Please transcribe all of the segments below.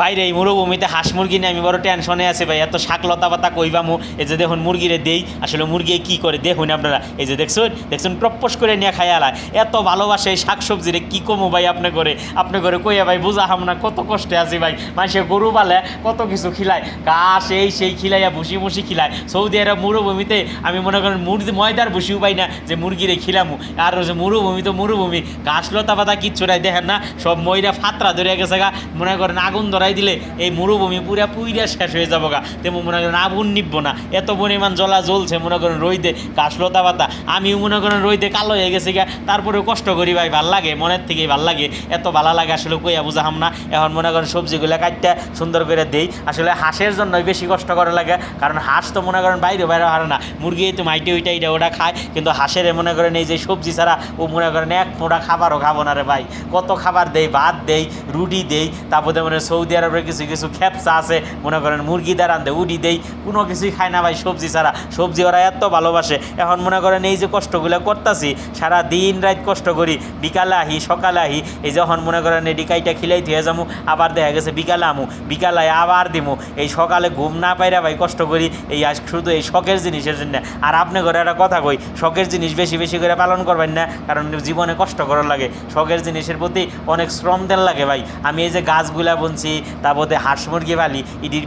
বাইরে এই মরুভূমিতে হাঁস মুরগি নিয়ে আমি বড় টেনশনে আছে ভাই, এত শাক লতা পাতা কইবামু এই যে দেখুন মুরগিরে দেই, আসলে মুরগি কি করে দেখুন আপনারা, এই যে দেখছেন? দেখছেন প্রপোস করে নিয়ে খাই আলায় এত ভালোবাসে এই শাক সবজিরে কি কমু ভাই আপনি করে আপনি করে কইয়া ভাই বুঝা হাম না, কত কষ্টে আছি ভাই। মানুষে গরু পালে কত কিছু খিলায়, ঘাস এই সেই খিলাইয়া ভুসি ভুসি খিলায়। সৌদি আরব মরুভূমিতে আমি মনে করেন মুরগি ময়দার ভুসিও পাই না যে মুরগিরে খিলামু। আর যে মরুভূমি তো মরুভূমি ঘাস লতা পাতা কিচ্ছু নাই, দেখেন না, সব ময়রা ফাতরা ধরে গেছে গা। মনে করেন আগুন ধরাই দিলে এই মরুভূমি পুরা পুইরা শেষ হয়ে যাব গা তেমন মনে করেন আগুন নিব না। এত পরিমাণ জ্বলা জ্বলছে, মনে করেন রইদে ঘাস লতা পাতা। আমিও মনে করেন রইদে কালো হয়ে গেছে গা। তারপরেও কষ্ট করি ভাই, ভালো লাগে, মনের থেকেই ভালো লাগে। এত ভালো লাগে আসলে কইয়া বুঝাহাম না। এখন মনে করেন সবজিগুলো কাটতে সুন্দর করে দেই। আসলে হাঁসের জন্যই বেশি কষ্ট করে লাগে। কারণ হাঁস তো মনে করেন বাইরে বাইরে হারে না। মুরগি তো মাইটে ওইটা এটা ওটা খায়। কিন্তু হাঁসের মনে করেন এই যে সবজি ছাড়া ও মনে করেন এক মোটা খাবারও খাব না রে ভাই। কত খাবার দেই? ভাত দেই, রুটি দেই। তারপরে মনে হয় সৌদি আরবের কিছু কিছু খেপসা আছে, মনে করেন মুরগি দাঁড়ান দেয় উডি দেই, কোনো কিছুই খায় না ভাই সবজি ছাড়া। সবজি ওরা এত ভালোবাসে। এখন মনে করেন এই যে কষ্টগুলো করতেছি সারা দিন রাত কষ্ট করি, বিকালে আহি, সকালে আহি, এই যখন মনে করেন এডি কাইটা খিলাই দিয়ে যাব আবার দেখা গেছে বিকালে আমু, বিকালে আবার দিমু। এই সকালে ঘুম না পাইরা ভাই কষ্ট করি, এই আজ শুধু এই শখের জিনিসের জন্য। আর আপনি ঘরে একটা কথা কই, শখের জিনিস বেশি বেশি করে পালন করবেন না, কারণ জীবনে কষ্ট করার লাগে। শখের জিনিসের প্রতি অনেক শ্রম দেন লাগে ভাই। আমি এই যে গাছগুলা বুনছি তারপরে হাঁস মুরগি বালি ইডির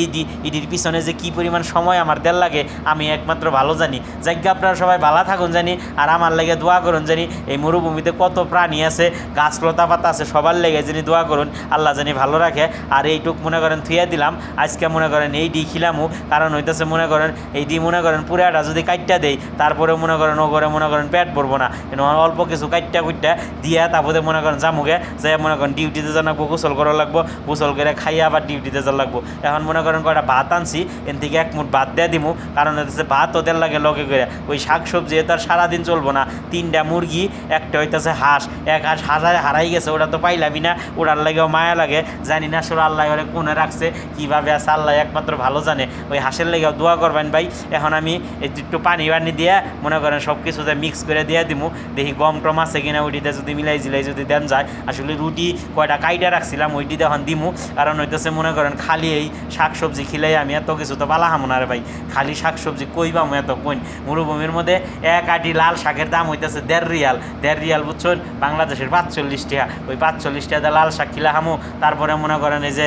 এই দি, ইডির পিছনে যে কি পরিমাণ সময় আমার দেন লাগে, আমি একমাত্র ভালো জানি। যাজ্ঞা আপনারা সবাই ভালো থাকুন জানি, আর আমার লেগে দোয়া করুন জানি, এই মরুভূমিতে কত প্রাণী আছে, গাছ লতা পাতা আছে, সবার লেগে জানি দোয়া করুন, আল্লাহ জানি ভালো রাখে। আর এইটুক মনে করেন থুয়া দিলাম, আজকে মনে করেন এই ডি খিলামু, কারণ হইতেছে মনে করেন এই ডি মনে করেন পুরাটা যদি কাইটটা দেই তারপরে মনে করেন ও করে মনে করেন পেট ভরবো না। অল্প কিছু কাইটটা কুইটটা দিয়া তারপরে মনে করেন জামুকে যাই মনে করেন ডিউটিতে জানাব গোসল করা লাগবো গোসল করে খাইয়া আবার ডিউটিতে যাওয়া লাগবো। এখন মনে করেন কয়টা ভাত আনছি এন থেকে এক মুঠ ভাত দেয়া দিমু, কারণ হইতেছে ভাত ওদের লাগে লগে করে ওই শাক সবজি তো আর সারাদিন চলবো না, তিনটা মুরগি, একটা হইতেছে হাঁস, এক হাঁস হাজারে হারাই গেছে, ওটা তো পাইলামই না, ওটার লাগেও মায়া লাগে, জানি না আসলে আল্লাহ ওরে কোনে রাখছে, কীভাবে আছে আল্লাহ একমাত্র ভালো জানে। ওই হাঁসের লেগেও দোয়া করবেন ভাই, এখন আমি একটু পানি বানি দিয়ে, মনে করেন সব কিছুতে মিক্স করে দিয়ে দিমু, দেখি গম টম আছে কিনা, ওইটিতে যদি মিলাই জিলাই যদি দেন যায়। আসলে রুটি কয়টা কাইটা রাখছিলাম, ওইটিতে এখন দিমু। কারণ হইতেছে মনে করেন খালি এই শাক সবজি খিলাই আমি এত কিছু তো পালা হামো না রে ভাই। খালি শাক সবজি কইবাম এত কইন? মরুভূমির মধ্যে এক আটি লাল শাকের দাম হইতেছে দেড় রিয়াল। দেড় রিয়াল বুঝছেন বাংলাদেশের পাঁচচল্লিশ টাকা। ওই পাঁচচল্লিশ টাকা লাল শাক খিলা হামু। তারপরে মনে করেন এই যে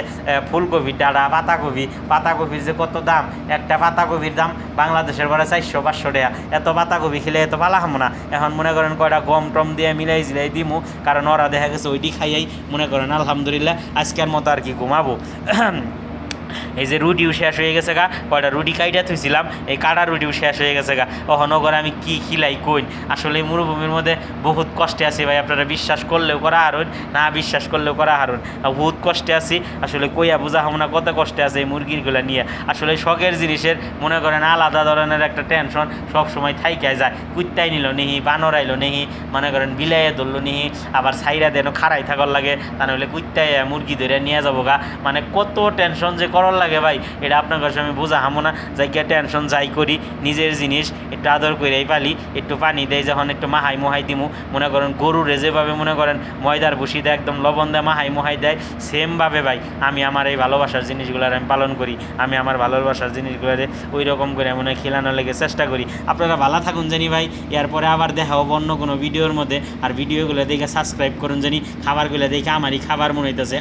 ফুলকপি ডাঁড়া পাতাকপি। পাতাকপির যে কত দাম? একটা পাতাকপির দাম বাংলাদেশের পরে চারশো, পাঁচশো টাকা। এত পাতাকপি খেলে এত পালা হামো না। এখন মনে করেন কয়টা গম টম দিয়ে মিলাই জিলাই দিমু। কারণ ওরা দেখা গেছে ওইটি খাইয়াই মনে করেন আলহামদুলিল্লাহ। আজকের মতো আর কি ঘুমাবো? এই যে রুটিও শেষ হয়ে গেছে গা, কয়টা রুটি কাইটা থুইছিলাম, এই কাটা রুটিও শেষ হয়ে গেছে গা। অহন করে আমি কি খিলাই কইন? আসলে মরুভূমির মধ্যে বহুত কষ্টে আছি ভাই, আপনারা বিশ্বাস করলেও করা হারুন, না বিশ্বাস করলেও করা হারুন। বহুত কষ্টে আছি, আসলে কইয়া বোঝা হব না কত কষ্টে আছে এই মুরগিগুলো নিয়ে। আসলে শখের জিনিসের, মনে করেন আলাদা ধরনের একটা টেনশন সবসময় থাইকায় যায়। কুত্তাই নিল নিহি, বানর আইলো নিহি, মনে করেন বিলাইয়ে ধরলো নিহি, আবার সাইরা দেন খাড়াই থাকার লাগে, তা নাহলে কুত্তাই মুরগি ধরে নিয়ে যাব গা। মানে কত টেনশন যে করার লাগে ভাই। এটা আপনার কাছে আমি বোঝা হামো না। যাই টেনশন যাই করি, নিজের জিনিস একটু আদর করেই পালি, একটু পানি দেয় যখন একটু মাহাই মোহাই দিমু। মনে করেন গরুরে যেভাবে মনে করেন ময়দার ভুসি দেয় একদম লবণ দেয়, মাহাই মোহাই দেয়, সেমভাবে ভাই আমি আমার এই ভালোবাসার জিনিসগুলো আমি পালন করি। আমি আমার ভালোবাসার জিনিসগুলোরে ওই রকম করে মনে খেলানোর লেগে চেষ্টা করি। আপনারা ভালো থাকুন জানি ভাই। এরপরে আবার দেখা হব অন্য কোনো ভিডিওর মধ্যে। আর ভিডিওগুলো দেখে সাবস্ক্রাইব করুন জানি। খাবারগুলো দেখে আমারই খাবার মনে হইতেছে।